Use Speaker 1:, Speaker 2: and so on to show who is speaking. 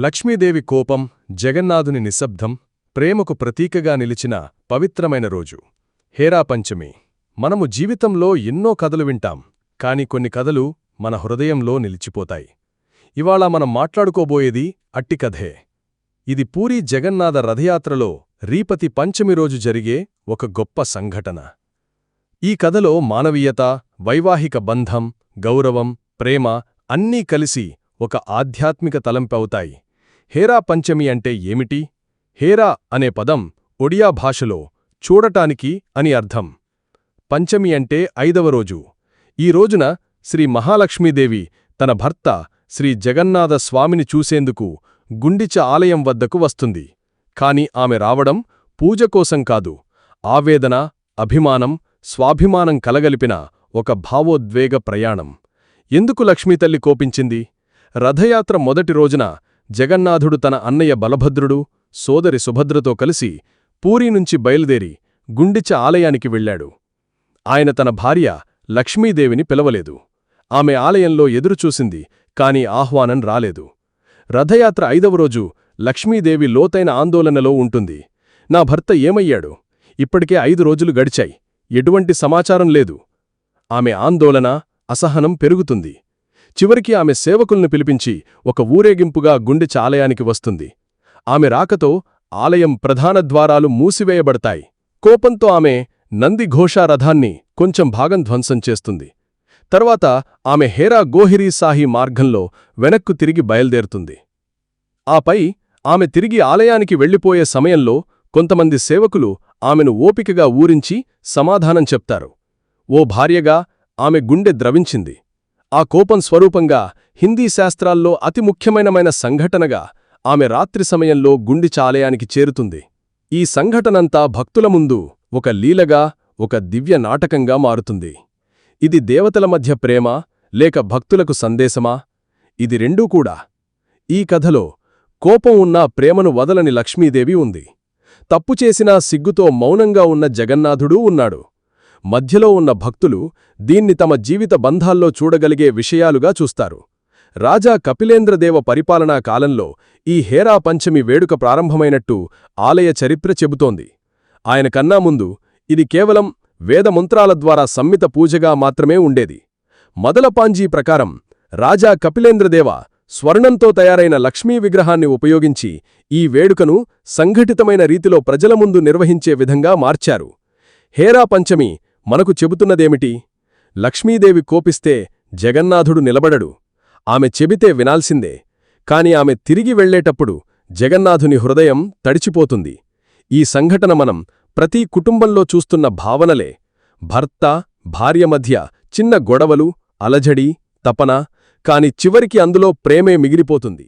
Speaker 1: లక్ష్మీదేవి కోపం జగన్నాథుని నిశ్శబ్దం ప్రేమకు ప్రతీకగా నిలిచిన పవిత్రమైన రోజు. హేరా పంచమి. మనము జీవితంలో ఎన్నో కథలు వింటాం కాని కొన్ని కథలు మన హృదయంలో నిలిచిపోతాయి. ఇవాళ మనం మాట్లాడుకోబోయేది అట్టి కథే. ఇది పూరీ జగన్నాథ రథయాత్రలో రీపతి పంచమి రోజు జరిగే ఒక గొప్ప సంఘటన. ఈ కథలో మానవీయత వైవాహిక బంధం గౌరవం ప్రేమ అన్నీ కలిసి ఒక ఆధ్యాత్మిక తలంపవుతాయి. హేరా పంచమి అంటే ఏమిటి? హేరా అనే పదం ఒడియా భాషలో చూడటానికి అని అర్థం. పంచమి అంటే ఐదవ రోజు. ఈ రోజున శ్రీ మహాలక్ష్మీదేవి తన భర్త శ్రీ జగన్నాథ స్వామిని చూసేందుకు గుండిచ ఆలయం వద్దకు వస్తుంది. కాని ఆమె రావడం పూజ కోసం కాదు. ఆవేదన అభిమానం స్వాభిమానం కలగలిపిన ఒక భావోద్వేగ ప్రయాణం. ఎందుకు లక్ష్మీతల్లి కోపించింది? రథయాత్ర మొదటి రోజున జగన్నాథుడు తన అన్నయ్య బలభద్రుడు సోదరి సుభద్రతో కలిసి పూరీ నుంచి బయలుదేరి గుండిచ ఆలయానికి వెళ్ళాడు. ఆయన తన భార్య లక్ష్మీదేవిని పిలవలేదు. ఆమె ఆలయంలో ఎదురుచూసింది కాని ఆహ్వానం రాలేదు. రథయాత్ర ఐదవ రోజు లక్ష్మీదేవి లోతైన ఆందోళనలో ఉంటుంది. నా భర్త ఏమయ్యాడు? ఇప్పటికే ఐదు రోజులు గడిచాయి. ఎటువంటి సమాచారం లేదు. ఆమె ఆందోళన అసహనం పెరుగుతుంది. చివరికి ఆమె సేవకుల్ని పిలిపించి ఒక ఊరేగింపుగా గుండె ఆలయానికి వస్తుంది. ఆమె రాకతో ఆలయం ప్రధాన ద్వారాలు మూసివేయబడతాయి. కోపంతో ఆమె నందిఘోషారథాన్ని కొంచెం భాగం ధ్వంసం చేస్తుంది. తర్వాత ఆమె హేరా గోహిరీ సాహి మార్గంలో వెనక్కు తిరిగి బయల్దేరుతుంది. ఆపై ఆమె తిరిగి ఆలయానికి వెళ్ళిపోయే సమయంలో కొంతమంది సేవకులు ఆమెను ఓపికగా ఊరించి సమాధానం చెప్తారు. ఓ భార్యగా ఆమె గుండె ద్రవించింది. ఆ కోపం స్వరూపంగా హిందీ శాస్త్రాల్లో అతి ముఖ్యమైనమైన సంఘటనగా ఆమె రాత్రి సమయంలో గుండిచాలయానికి చేరుతుంది. ఈ సంఘటనంతా భక్తుల ముందు ఒక లీలగా ఒక దివ్య నాటకంగా మారుతుంది. ఇది దేవతల మధ్య ప్రేమ లేక భక్తులకు సందేశమా? ఇది రెండూ కూడా. ఈ కథలో కోపం ఉన్న ప్రేమను వదలని లక్ష్మీదేవి ఉంది. తప్పు చేసినా సిగ్గుతో మౌనంగా ఉన్న జగన్నాథుడూ ఉన్నాడు. మధ్యలో ఉన్న భక్తులు దీన్ని తమ జీవిత బంధాల్లో చూడగలిగే విషయాలుగా చూస్తారు. రాజా కపిలేంద్రదేవ పరిపాలనా కాలంలో ఈ హేరా పంచమి వేడుక ప్రారంభమైనట్టు ఆలయ చరిత్ర చెబుతోంది. ఆయన కన్నా ముందు ఇది కేవలం వేదమంత్రాల ద్వారా సమ్మిత పూజగా మాత్రమే ఉండేది. మదలపాంజీ ప్రకారం రాజా కపిలేంద్రదేవ స్వర్ణంతో తయారైన లక్ష్మీ విగ్రహాన్ని ఉపయోగించి ఈ వేడుకను సంఘటితమైన రీతిలో ప్రజల ముందు నిర్వహించే విధంగా మార్చారు. హేరా పంచమి మనకు చెబుతున్నదేమిటి? లక్ష్మీదేవి కోపిస్తే జగన్నాథుడు నిలబడడు. ఆమె చెబితే వినాల్సిందే. కాని ఆమె తిరిగి వెళ్ళేటప్పుడు జగన్నాథుని హృదయం తడిచిపోతుంది. ఈ సంఘటన మనం ప్రతి కుటుంబంలో చూస్తున్న భావనలే. భర్త భార్య మధ్య చిన్న గొడవలు అలజడి తపన కాని చివరికి అందులో ప్రేమే మిగిలిపోతుంది.